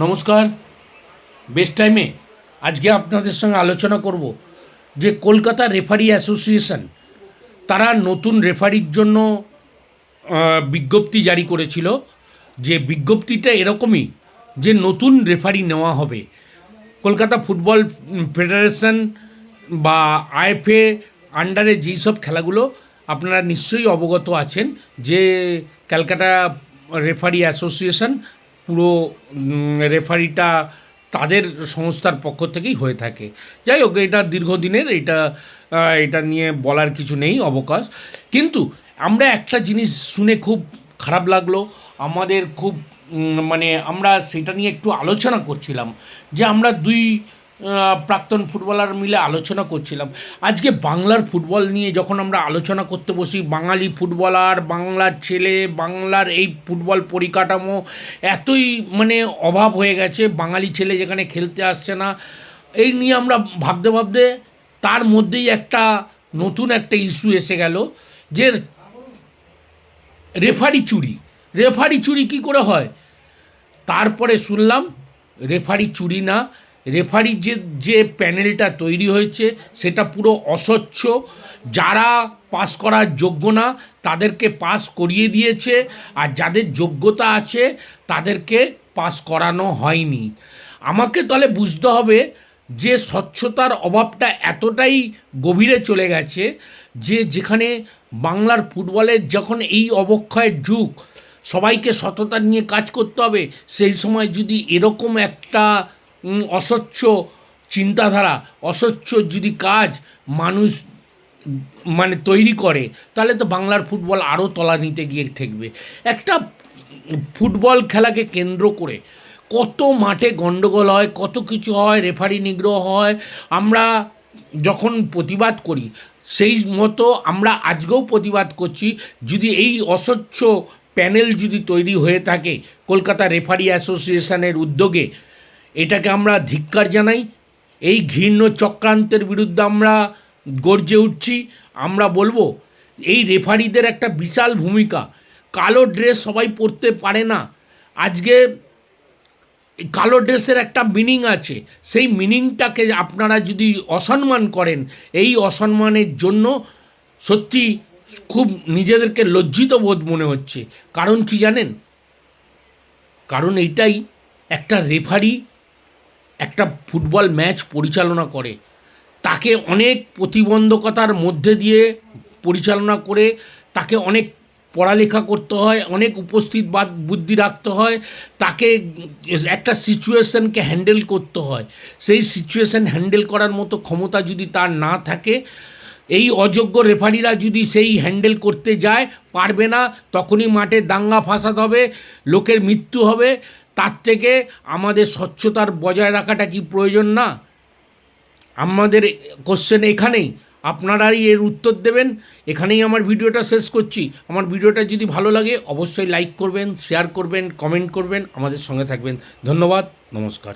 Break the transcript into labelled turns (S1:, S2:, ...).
S1: নমস্কার। বেস্ট টাইমে আজকে আপনাদের সঙ্গে আলোচনা করব যে কলকাতা রেফারি অ্যাসোসিয়েশন, তারা নতুন রেফারির জন্য বিজ্ঞপ্তি জারি করেছিল যে বিজ্ঞপ্তিটা এরকমই যে নতুন রেফারি নেওয়া হবে। কলকাতা ফুটবল ফেডারেশন বা আইএফএ আন্ডারে যেই সব খেলাগুলো আপনারা নিশ্চয়ই অবগত আছেন যে ক্যালকাটা রেফারি অ্যাসোসিয়েশন পুরো রেফারিটা তাদের সংস্থার পক্ষ থেকেই হয়ে থাকে। যাই হোক, এটা দীর্ঘদিনের, এটা এটা নিয়ে বলার কিছু নেই, অবকাশ। কিন্তু আমরা একটা জিনিস শুনে খুব খারাপ লাগল। আমাদের খুব মানে আমরা সেটা নিয়ে একটু আলোচনা করছিলাম যে আমরা দুই প্রাক্তন ফুটবলার মিলে আলোচনা করছিলাম। আজকে বাংলার ফুটবল নিয়ে যখন আমরা আলোচনা করতে বসি, বাঙালি ফুটবলার, বাংলার ছেলে, বাংলার এই ফুটবল পরিকাঠামো, এতই মানে অভাব হয়ে গেছে, বাঙালি ছেলে যেখানে খেলতে আসছে না, এই নিয়ে আমরা ভাবতে ভাবতে তার মধ্যেই একটা নতুন একটা ইস্যু এসে গেল যে রেফারি চুরি। রেফারি চুরি কি করে হয়? তারপরে শুনলাম, রেফারি চুরি না রেফারি যে যে প্যানেলটা তৈরি হয়েছে, সেটা পুরো অস্বচ্ছ। যারা পাস করার যোগ্য না, তাদেরকে পাস করিয়ে দিয়েছে, আর যাদের যোগ্যতা আছে, তাদেরকে পাস করানো হয়নি। আমাকে তাহলে বুঝতে হবে যে স্বচ্ছতার অভাবটা এতটাই গভীরে চলে গেছে যে যেখানে বাংলার ফুটবলের যখন এই অবক্ষয়ের যুগ, সবাইকে সততা নিয়ে কাজ করতে হবে, সেই সময় যদি এরকম একটা অস্বচ্ছ চিন্তাধারা, অস্বচ্ছ যদি কাজ মানুষ মানে তৈরি করে, তাহলে তো বাংলার ফুটবল আরও তলা নিতে গিয়ে ঠেকবে। একটা ফুটবল খেলাকে কেন্দ্র করে কত মাঠে গণ্ডগোল হয়, কত কিছু হয়, রেফারি নিগ্রহ হয়, আমরা যখন প্রতিবাদ করি, সেই মতো আমরা আজকেও প্রতিবাদ করছি, যদি এই অস্বচ্ছ প্যানেল যদি তৈরি হয়ে থাকে, কলকাতা রেফারি অ্যাসোসিয়েশনের উদ্যোগে এটাকে আমরা ধিক্কার জানাই। এই ঘৃণ্য চক্রান্তের বিরুদ্ধে আমরা গর্জে উঠছি। আমরা বলব, এই রেফারিদের একটা বিশাল ভূমিকা। কালো ড্রেস সবাই পরতে পারে না। আজকে কালো ড্রেসের একটা মিনিং আছে। সেই মিনিংটাকে আপনারা যদি অসম্মান করেন, এই অসম্মানের জন্য সত্যি খুব নিজেদেরকে লজ্জিত বোধ মনে হচ্ছে। কারণ কি জানেন? কারণ এইটাই একটা রেফারি একটা ফুটবল ম্যাচ পরিচালনা করে। তাকে অনেক প্রতিবন্ধকতার মধ্যে দিয়ে পরিচালনা করে, তাকে অনেক পড়ালেখা করতে হয়, অনেক উপস্থিত বাদ বুদ্ধি রাখতে হয়, তাকে একটা সিচুয়েশনকে হ্যান্ডেল করতে হয়। সেই সিচুয়েশন হ্যান্ডেল করার মতো ক্ষমতা যদি তার না থাকে, এই অযোগ্য রেফারিরা যদি সেই হ্যান্ডেল করতে যায়, পারবে না, তখনই মাঠে দাঙ্গা ফাসাদ হবে, লোকের মৃত্যু হবে। তার থেকে আমাদের স্বচ্ছতার বজায় রাখাটা কি প্রয়োজন না? আমাদের কোশ্চেন এখানেই। আপনারাই এর উত্তর দেবেন। এখানেই আমার ভিডিওটা শেষ করছি। আমার ভিডিওটা যদি ভালো লাগে, অবশ্যই লাইক করবেন শেয়ার করবেন কমেন্ট করবেন, আমাদের সঙ্গে থাকবেন। ধন্যবাদ, নমস্কার।